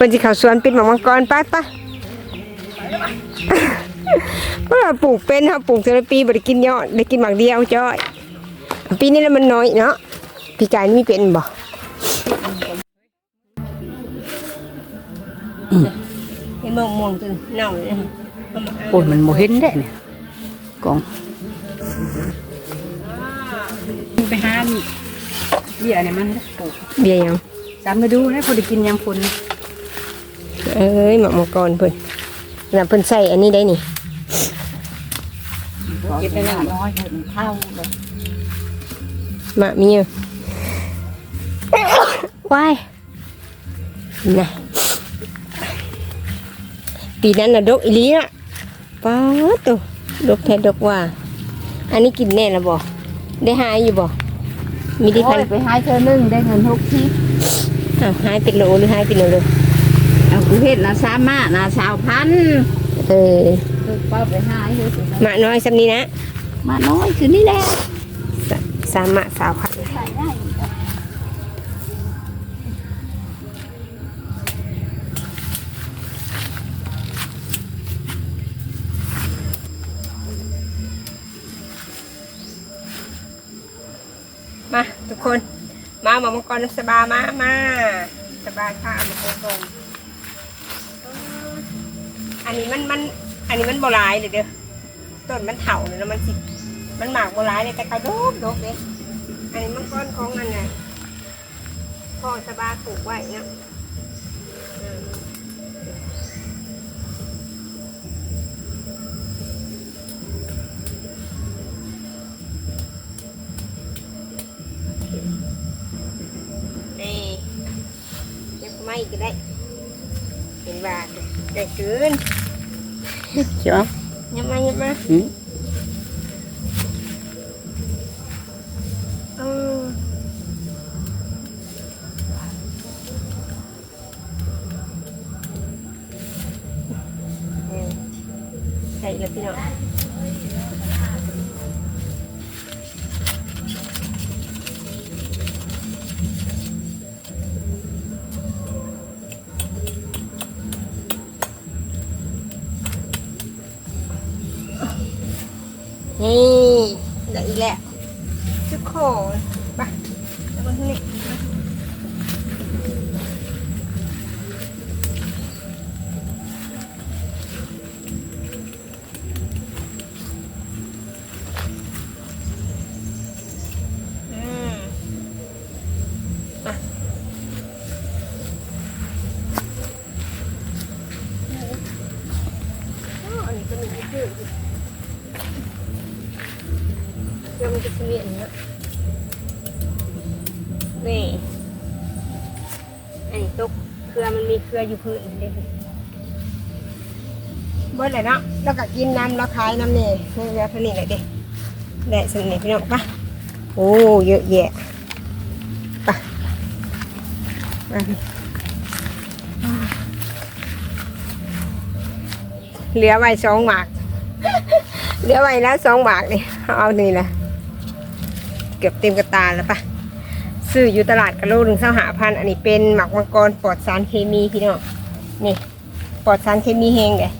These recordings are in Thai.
เป็นสิเขาสวนปิดหมากมังกรไปไปว่าปลูกเป็นครับปลูกแต่ละปีบ่ได้กินยอดได้กินหมากเดียวจ้อยปีนี้แล้วมันน้อยเนาะปีกายนี่มีเป็นบ่เห็นมองมองจนเน่าเลยโอ้ยมันโมเห็นได้เนี่ยกองไปหาเบี้ยเนี่ยมันปลูกเบียร์ยังจำมาดูนะพอได้กินยำฝน เอ้ยหมากมังกรเพิ่นน่ะเพิ่นใส่อันนี้ได้นี่เก็บได้หน่น้อยเห็นเท่าเลยหมากมีอยู่ว้ายนะปีนั้นน่ะดกอีหลีน่ะป๊าดตัวดกแท้ดกว่า อันนี้กินแน่ละบ่ได้หายอยู่บ่มีได้โอ้พันยไปหาเธอนึ่งได้เงินหกทิพอ้าวหายเป็นโลหรือหายเป็นโลเลยเอา กูเห็นนะสามารถนะสาวพันเออคือเป้าไปหาอยู่สิหมาน้อยสำนี้นะมาน้อยคือนี่แหละสสามะสาวพันใส่ได้มาทุกคน มาหมามังกรน้ำสบามามาสบายค่ะมังกรตรง อันนี้มันมันอันนี้มันโบราณเลยเด้อต้นมันเถาเลยแล้วมันสิมันหมากโบราณเลยแต่กระโดดโดกเลยอันนี้มังกรของอันไหนพ่อสบาปลูกไว้เนาะอืมนี่เดี๋ยไม่ก็ได้ ว่าได้เกินใช่ไหมยับ นี่ได้อีกแล้วทุกคนไปแล้วมาที่นี่ เครื่องมันเยอย่างเงี้ยนี่อันนี้ตุกเครือมันมีเครืออยู่พื้นเด็กเบิ้ลเลยเนาะแล้วก็กินน้ำแล้วขายน้ำเนี่ยนี่แล้วเท่านี้แหละเด็กได้สนิทพี่น้องปะโอ้เยอะแยะปะมาเหลือไว้สองหมาก เหลือไว้แล้วสองบาทนี่เอานี่แหละ เกือบเต็มกระตาแล้วปะซื้ออยู่ตลาดกระโลหนึ่งเท่าหาพันอันนี้เป็นหมักมังกรปลอดสารเคมีพี่น้องนี่ปลอดสารเคมีแห้งเลย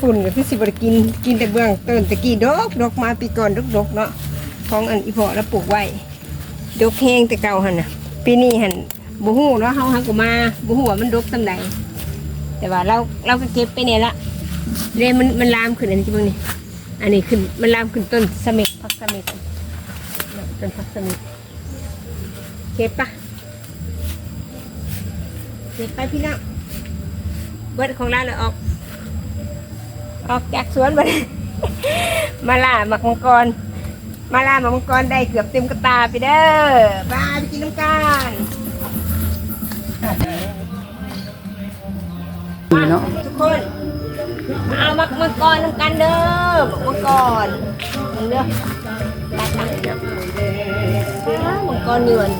ฝุ่นกับพี่สิบกินกินแต่เบื้องต้นตะกี้ดกดกมาปีก่อนดกดกเนาะของอันอีพอแล้วปลูกไว้ดกแห้งแต่เก่าหันน่ะปีนี้หันบุหูเนาะเฮาหักมาบุหูว่ามันดกตำไหนแต่ว่าเราเราก็เก็บไปเนี่ยละเรยมันมันลามขึ้นอันนี้ที่บิ่งนี่อันนี้ขึ้นมันลามขึ้นต้นสเม็ดพักสเม็ด ต้นพักสะเม็ดเก็บปะเก็บไปพี่น้องเบิดของร้านเลยออก ออกจากสวนมามาล่าหมักมังกร มาล่าหมักมังกรได้เกือบเต็มกระตาไปเด้อบายไปกินน้ำกันนี่เนาะทุกคนมาเอามักมังกรน้ำกันเด้อมักมังกรมึงเด้อตาตั้งเนาะอ้าวมังกรเยือน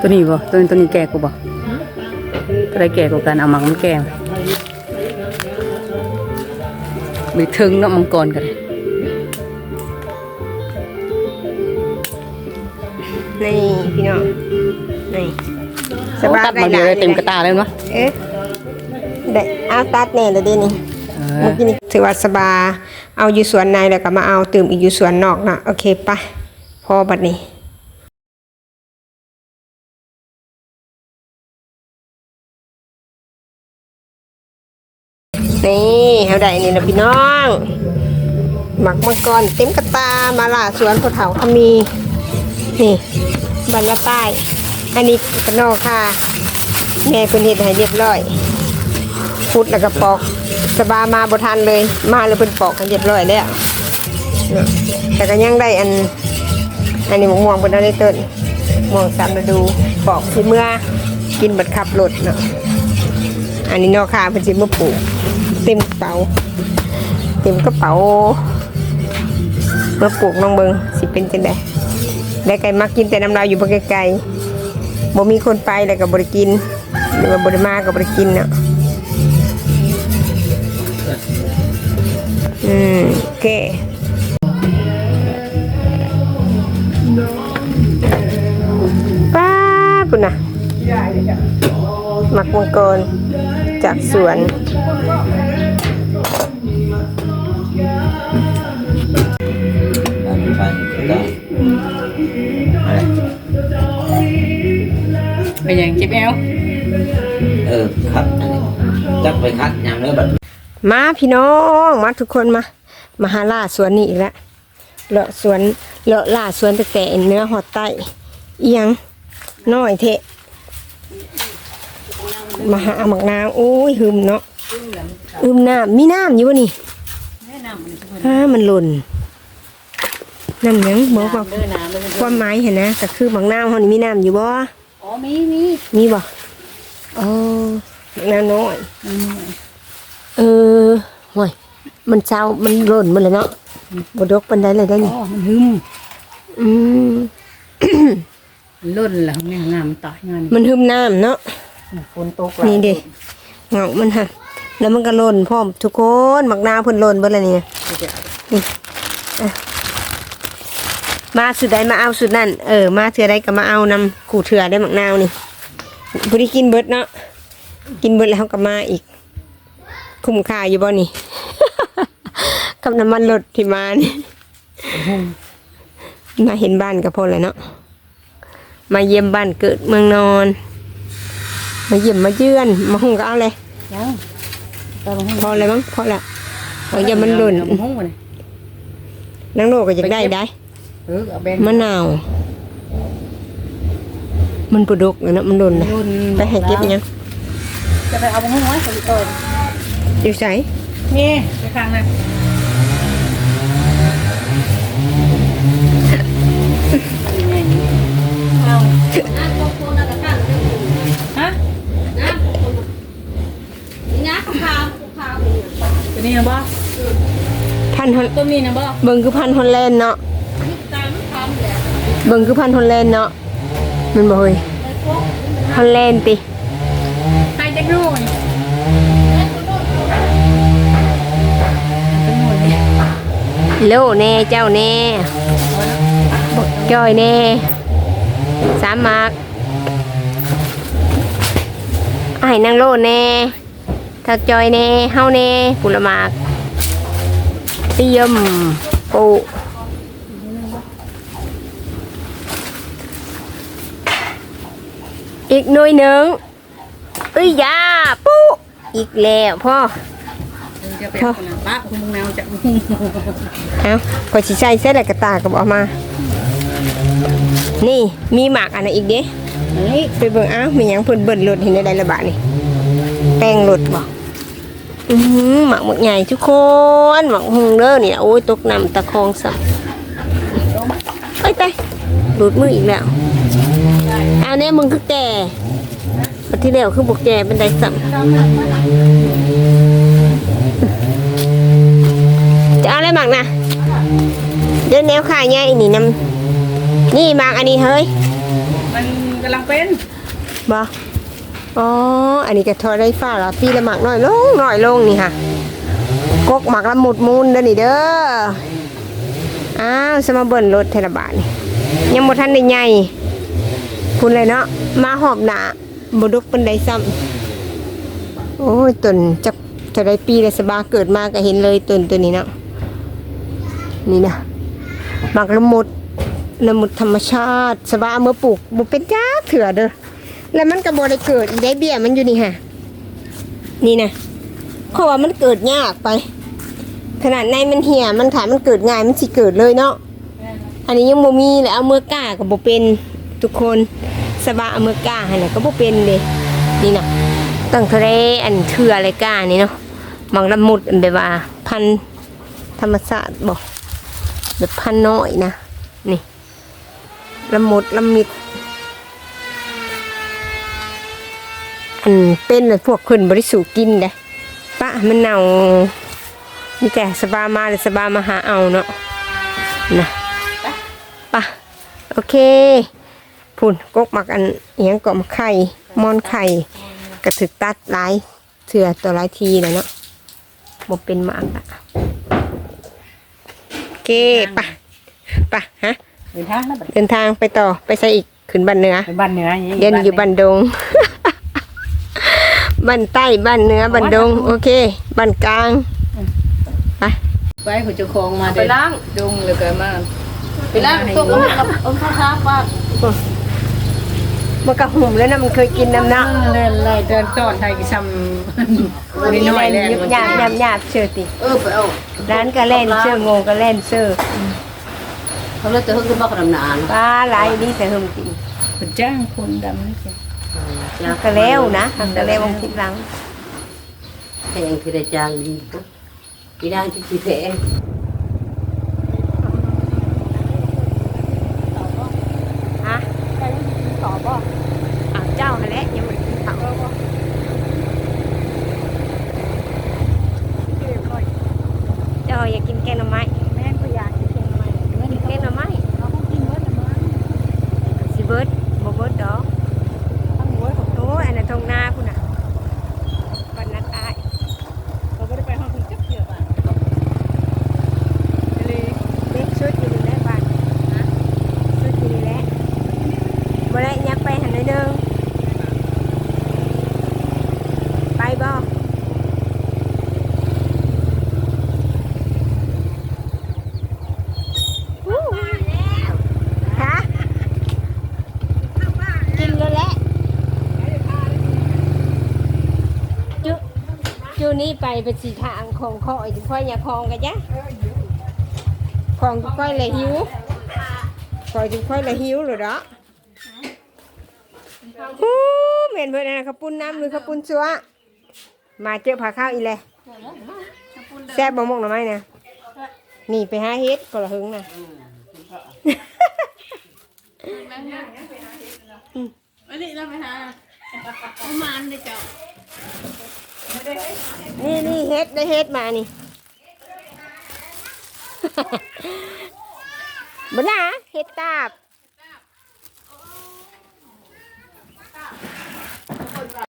ตัวนี้บ่ตัวนี้ตัวนี้แก่กูบ่ตัวใดแก่กว่ากันเอาหมักมันแก่ไปถึงเนาะมังกรกันนี่พี่น้องนี่สบายตัดมาเดียวเลยเต็มกระตาเลยมั้ยเอ๊ะได้เอาตัดแน่เลยเดี๋ยวนี้เมื่อกี้นี่ถือว่าสบายเอาอยู่สวนในแล้วก็มาเอาตื่มอีกอยู่สวนนอกนะโอเคปะพอบัดนี้ นี่เอาได้นี่ละพี่น้องหมักมังกรเต็มกระตามาล่าสวนพอเถาเขามีนี่บรรยาใต้อันนี้กระนอกค่ะแม่คุณเห็ดให้เรียบร้อยพุดแล้วก็ปอกสบามาบทันเลย มาเลยเป็นปอกกันเรียบร้อยแล้วแต่ก็ยังได้อัน อันนี้หมกม่วงเป็นอะไรต้นม่วงสามฤดูปอกที่เมื่อกินบัดขับรถเนาะอันนี้นอกคาเป็นสิมาปลูก เต็มกระเป๋า เต็มกระเป๋ามาปลูกน้องเบิงสิเป็นจังไดได้ไก่มักกินแต่น้ำลายอยู่บ่ไกลๆบ่มีคนไปแล้วก็บ่ได้กิน หรือว่าบ่ได้มาก็บ่ได้กินเนาะอืมโอเคป้าปุ่นนะหมักมังกรจากสวน เป็นอย่างเจ็บแอวเออคัดอันนี้จักไปคัดยามเนื้อแบบมาพี่น้องมาทุกคนมามาหาล่าสวนนี่อีกแล้วเลาะสวนเลาะล่าสวนแต่แต่เนื้อหอดใต้อีหยังน้อยเทะมาหาหมักนางโอ้ยหึมเนาะอึมน้ำมีน้ำอยู่วะนี่ฮ่ามันหล่นน้ำหยังบอกว่าเด้อน้ำเด้อความหมายเห็นนะก็คือหมักน้ำเขานี่มีน้ำอยู่บ่ อ๋อมีมีมีบ่อ๋อหมักน้ำน้อยเออห่วยมันเช้ามันหล่นหมาเลยเนาะบดกปันได้เลยได้อ๋นี่อมันหึมอืมมันล่นแล้วเนี่ยงามตายงานมันหึมน้ำเนาะฝนตกนี่เด็เงามันฮะแล้วมันก็หล่นพร้อมทุกคนหมักน้ำเพิ่นหล่นเบิดเลยนี่ มาสุดใดมาเอาสุดนั่นเออมาเถื่อใดก็มาเอานำขู่เถื่อได้หมักนาวนี่พอดีกินเบิดเนาะกินเบิดแล้วก็มาอีก คุ้มค่าอยู่บ่นี่ กับน้ำมันรถที่มานี่มาเห็นบ้านก็พอเลยเนาะมาเยี่ยมบ้านเกิดเมืองนอน มาเยี่ยมมาเยือนมาหุงก็เอาเลยยังตาลงพอเลยมั้งพอละเอาอย่ามันหล่นห้องมันนังโลกก็อยากได้ได้ เออเอาแบงมะนาว มันปลดกเลยเนาะมันหล่นนะล่นไปให้เก็บอีกยังจะไปเอาห้องไว้ก่อนก่อนอยู่ใส่นี่ไปข้างนั้นเอาฮะตัวนี้นะบ่พันฮอนตัวนี้นะบ่เบิ่งคือพันฮอนแลนด์เนาะ เบิ่งคือพันฮอนแลนด์เนาะมันบ่เฮ้ยฮอนแลนด์ติไปจะดูนี่เป็นหมดเลยโลแน่เจ้าแน่บกจ้อยแน่สามมากไอ้ายนางโลแน่ทักจอยแน่เฮาแน่ปุระหมากเตรียมปู อีกหน่วยหนึ่งเอ้ยยาปุ๊อีกแล้วพ่อจะเป็นคนละปะคุณมึงแมวจะมึงเอาพอชิใช้เส้นอะไรกระตากก็บอกมา นี่มีหมากอันไหนอีกเด้นี่ไปเบิ่งเอ้ามีหยังเพิ่นเบิ่นรถเห็นได้ใดระบาดนี่แป้งรถบ่อือหือหมากหมกใหญ่ทุกคนหมากหุงเด้อนี่นะโอ้ยตกน้ำตะคองสัเอ้ยไปหลุดมืออีกแล้ว อันนี้มึงคือแก่ปัที่แล้วคือบอกแก่เป็นไดสัมจะเอาอะไรหมากนะเดินแนวขายไงนี่น้ำนี่หมากอันนี้เฮ้ย มันกำลังเป็นบ่อ๋อ อันนี้ก็ทอได้ฟ้าละปีละหมักน้อยลงน้อยลงนี่ค่ะกกหมักละหมุดมูลเด้อนี่เด้อ อ้าวสมาเบิ่นรถเทระบาทนี่ยังบ่ทันได้ใหญ่ คุณเลยเนาะมาหอบหนาบดกปันไดซ้ำโอ้ยตนจักจะได้ปีแล้สบาเกิดมาก็เห็นเลยตนตัวนี้เนาะนี่นะหมักละมุดละมุดธรรมชาติสบาเมื่อปลูกบุเป็นจ้าเถื่อเด้อแล้วมันก็บ่ได้เกิดได้เบี้ยมันอยู่นี่ฮะนี่นะเพราะว่ามันเกิดยากไป ขนาดในมันเหี่ยมันถามมันเกิดง่ายมันสิเกิดเลยเนาะอันนี้ยังบ่มีเลยเอามือก้าก็บ่เป็น ทุกคนสบายเมือกาให้น่ะก็บ่เป็นเลยนี่นะตั้งทะเลอันเถื่ออะไรก้านี่เนาะมังละมุดอันแบบว่าพันธรรมชาติบ่แบบพันน้อยนะนี่ละมุดละมิดอันเป็นพวกคนบริสุทธิ์กินเด้ปะมันเน่ามีแต่สบามาหรือสบามาหาเอาเนาะนะปะโอเค พุ่นกกมักอันเอียงกล่อมไข่มอนไข่กระถึกตัดหลายเถื่อตัวหลายทีเลยเนาะบ่เป็นหมากอะโอเคปะปะฮะเดินทางแล้วบัดเดินทางไปต่อไปใส่อีกขึ้นบ้านเหนือไปบ้านเหนือเรียนอยู่บ้านดง บ้านใต้บ้านเหนือบ้านดง โอเคบ้านกลางไปไปผู้เจ้าของมาไปล้างดงแล้วก็มาไปล้างตัวกับกับองค์พระท้าป้า มันกระหุ่มแล้วนะมันเคยกินน้ำเนาะเล่นไล่เดินต้อนไทยกิซ้ำนิดหน่อยแล้วหยาบหยาบหยาบเชื่อติเออไปเอาร้านก็เล่นเชื่อโงก็เล่นเชื่อเขาเลยจะเพิ่งขึ้นมาขนาดนานปลาหลายนี่แต่เฮิมกินเพิ่นจ้างคนดำนี่สิก็แล้วนะก็แล้ววงคิดหลังแพงคือได้จางดีปีด้านที่สีแพง ฮะต่อบ่อ้าวเจ้าหั่นแหละยังไม่กินข้าวเจ้าอยากกินแกงหน่อไม้แม่ก็อยากกินแกงหน่อไม้กินแกงหน่อไม้เราคงกินเบิร์ดละมั้งสิเบิร์ดบ่เบิร์ดดอกโอ้ยอันนั้นทงนาพุ่นน่ะบ้านนักอาย เขาบ่ได้ไปห้องคุณจักเทื่อบ่ เด็กชุดอยู่นี่แหละบ้านนะชุดอยู่นี่แหละบ่ได้ยับไปหันหน่อยหนึงไปบ่ฮู้ฮะกินแล้วแหละจุจู นี่ไปเป็นสีทางของคอยถึงค่อยอย่าคลองกันจ้ะของทุกค่อยเลยหิวคอยทุกค่อยเลยหิวเลยเนาะฮู้เหม็นเพื่อนนะขับปุ้นน้ำหรือขับปุ้นชัวมาเจอผักข้าวอีเลยแซ่บบ่มกหน่อไม้เนี่ยนี่ไปหาเฮ็ดก็ละหึงนะอันนี้เราไปหาประมาณได้เจ้า นี่นี่เฮ็ดได้เฮ็ดมานี่บ่ล่ะเฮ็ดตาบ